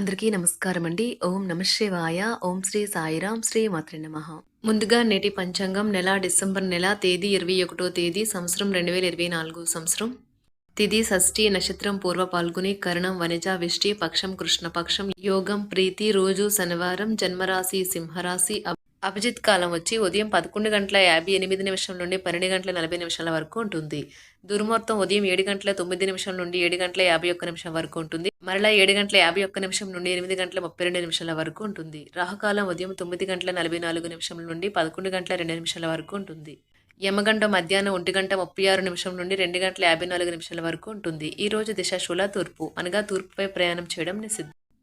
అందరికీ నమస్కారం అండి. ఓం నమ శివాయ. ఓం శ్రీ సాయిరాం శ్రీ మాత్రి నమ. ముందుగా నేటి పంచాంగం నెల డిసెంబర్ నెల తేదీ ఇరవై ఒకటో తేదీ సంవత్సరం రెండు వేల ఇరవై నాలుగు సంవత్సరం. తిది షష్ఠి నక్షత్రం పూర్వ పాల్గొని కరణం వనిజ విష్టి పక్షం కృష్ణపక్షం యోగం ప్రీతి రోజు శనివారం జన్మరాశి సింహరాశి అభిజిత్ కాలం వచ్చి ఉదయం పదకొండు గంటల యాభై ఎనిమిది నిమిషం నుండి పన్నెండు గంటల నలభై నిమిషాల వరకు ఉంటుంది. దుర్ముహూర్తం ఉదయం ఏడు గంటల తొమ్మిది నిమిషం నుండి ఏడు గంటల యాభై ఒక్క నిమిషం వరకు ఉంటుంది. మరలా ఏడు గంటల యాభై ఒక్క నిమిషం నుండి ఎనిమిది గంటల ముప్పై రెండు నిమిషాల వరకు ఉంటుంది. రాహుకాలం ఉదయం తొమ్మిది గంటల నలభై నాలుగు నిమిషం నుండి పదకొండు గంటల రెండు నిమిషాల వరకు ఉంటుంది. యమగంట మధ్యాహ్నం ఒంటి గంట ముప్పై ఆరు నిమిషం నుండి రెండు గంటల యాభై నాలుగు నిమిషాల వరకు ఉంటుంది. ఈ రోజు దిశశూల తూర్పు అనగా తూర్పుపై ప్రయాణం చేయడం నిషిద్ధం.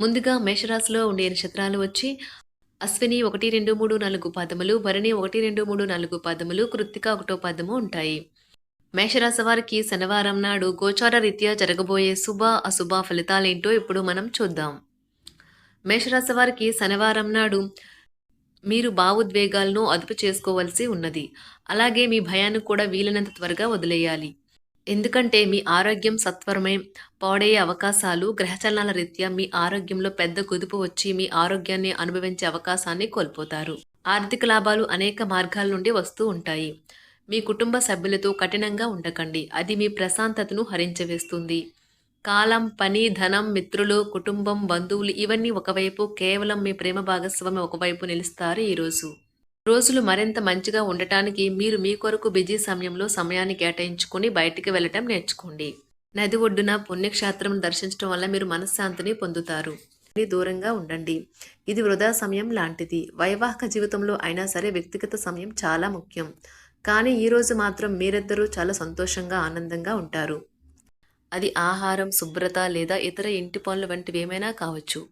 ముందుగా మేషరాశిలో ఉండే నక్షత్రాలు వచ్చి అశ్విని ఒకటి రెండు మూడు నాలుగు పాదములు భరణి ఒకటి రెండు మూడు నాలుగు పాదములు కృత్తిక ఒకటో పాదము ఉంటాయి. మేషరాశి వారికి శనివారం నాడు గోచార రీత్యా జరగబోయే శుభ అశుభ ఫలితాలేంటో ఇప్పుడు మనం చూద్దాం. మేషరాశి వారికి శనివారం నాడు మీరు భావోద్వేగాలను అదుపు చేసుకోవాల్సి ఉన్నది. అలాగే మీ భయాన్ని కూడా వీలైనంత త్వరగా వదిలేయాలి. ఎందుకంటే మీ ఆరోగ్యం సత్వరమే పాడయ్యే అవకాశాలు గ్రహచలనాల రీత్యా మీ ఆరోగ్యంలో పెద్ద కుదుపు వచ్చి మీ ఆరోగ్యాన్ని అనుభవించే అవకాశాన్ని కోల్పోతారు. ఆర్థిక లాభాలు అనేక మార్గాల నుండి వస్తూ ఉంటాయి. మీ కుటుంబ సభ్యులతో కఠినంగా ఉండకండి. అది మీ ప్రశాంతతను హరించవేస్తుంది. కాలం పని ధనం మిత్రులు కుటుంబం బంధువులు ఇవన్నీ ఒకవైపు కేవలం మీ ప్రేమ భాగస్వామి ఒకవైపు నిలుస్తారు ఈరోజు. రోజులు మరింత మంచిగా ఉండటానికి మీరు మీ కొరకు బిజీ సమయంలో సమయాన్ని కేటాయించుకొని బయటికి వెళ్ళటం నేర్చుకోండి. నది ఒడ్డున పుణ్యక్షేత్రం దర్శించడం వల్ల మీరు మనశ్శాంతిని పొందుతారు. దూరంగా ఉండండి. ఇది వృధా సమయం లాంటిది. వైవాహిక జీవితంలో అయినా సరే వ్యక్తిగత సమయం చాలా ముఖ్యం. కానీ ఈరోజు మాత్రం మీరిద్దరూ చాలా సంతోషంగా ఆనందంగా ఉంటారు. అది ఆహారం శుభ్రత లేదా ఇతర ఇంటి పనులు వంటివి ఏమైనా కావచ్చు.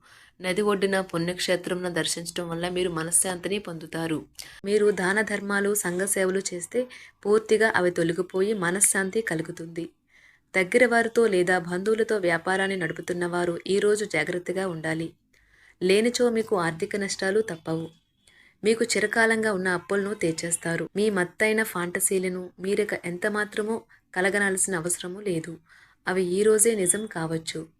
నది ఒడ్డున పుణ్యక్షేత్రంను దర్శించడం వల్ల మీరు మనశ్శాంతిని పొందుతారు. మీరు దాన ధర్మాలు సంఘ సేవలు చేస్తే పూర్తిగా అవి తొలగిపోయి మనశ్శాంతి కలుగుతుంది. దగ్గర వారితో లేదా బంధువులతో వ్యాపారాన్ని నడుపుతున్న వారు ఈరోజు జాగ్రత్తగా ఉండాలి. లేనిచో మీకు ఆర్థిక నష్టాలు తప్పవు. మీకు చిరకాలంగా ఉన్న అప్పులను తీర్చేస్తారు. మీ మత్తైన ఫాంటసీలను మీరిక ఎంత మాత్రమో కలగనాల్సిన అవసరము లేదు. అవి ఈ రోజే నిజం కావచ్చు.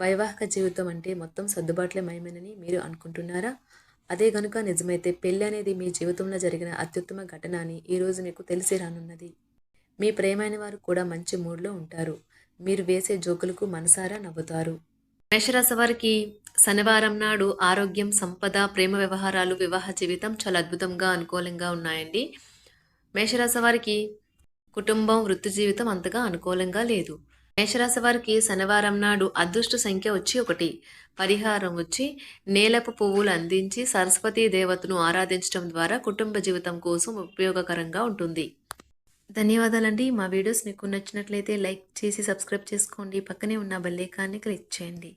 వైవాహిక జీవితం అంటే మొత్తం సర్దుబాట్లే మయమేనని మీరు అనుకుంటున్నారా? అదే గనుక నిజమైతే పెళ్ళి అనేది మీ జీవితంలో జరిగిన అత్యుత్తమ ఘటన అని ఈరోజు మీకు తెలిసి రానున్నది. మీ ప్రేమైన వారు కూడా మంచి మూడ్లో ఉంటారు. మీరు వేసే జోకులకు మనసారా నవ్వుతారు. మేషరాశి వారికి శనివారం నాడు ఆరోగ్యం సంపద ప్రేమ వ్యవహారాలు వివాహ జీవితం చాలా అద్భుతంగా అనుకూలంగా ఉన్నాయండి. మేషరాశి వారికి కుటుంబం వృత్తి జీవితం అంతగా అనుకూలంగా లేదు. మేషరాశి వారికి శనివారం నాడు అదృష్ట సంఖ్య వచ్చి ఒకటి. పరిహారం వచ్చి నేలపు పువ్వులు అందించి సరస్వతీ దేవతను ఆరాధించడం ద్వారా కుటుంబ జీవితం కోసం ఉపయోగకరంగా ఉంటుంది. ధన్యవాదాలండి. మా వీడియోస్ మీకు నచ్చినట్లయితే లైక్ చేసి సబ్స్క్రైబ్ చేసుకోండి. పక్కనే ఉన్న బెల్ క్లిక్ చేయండి.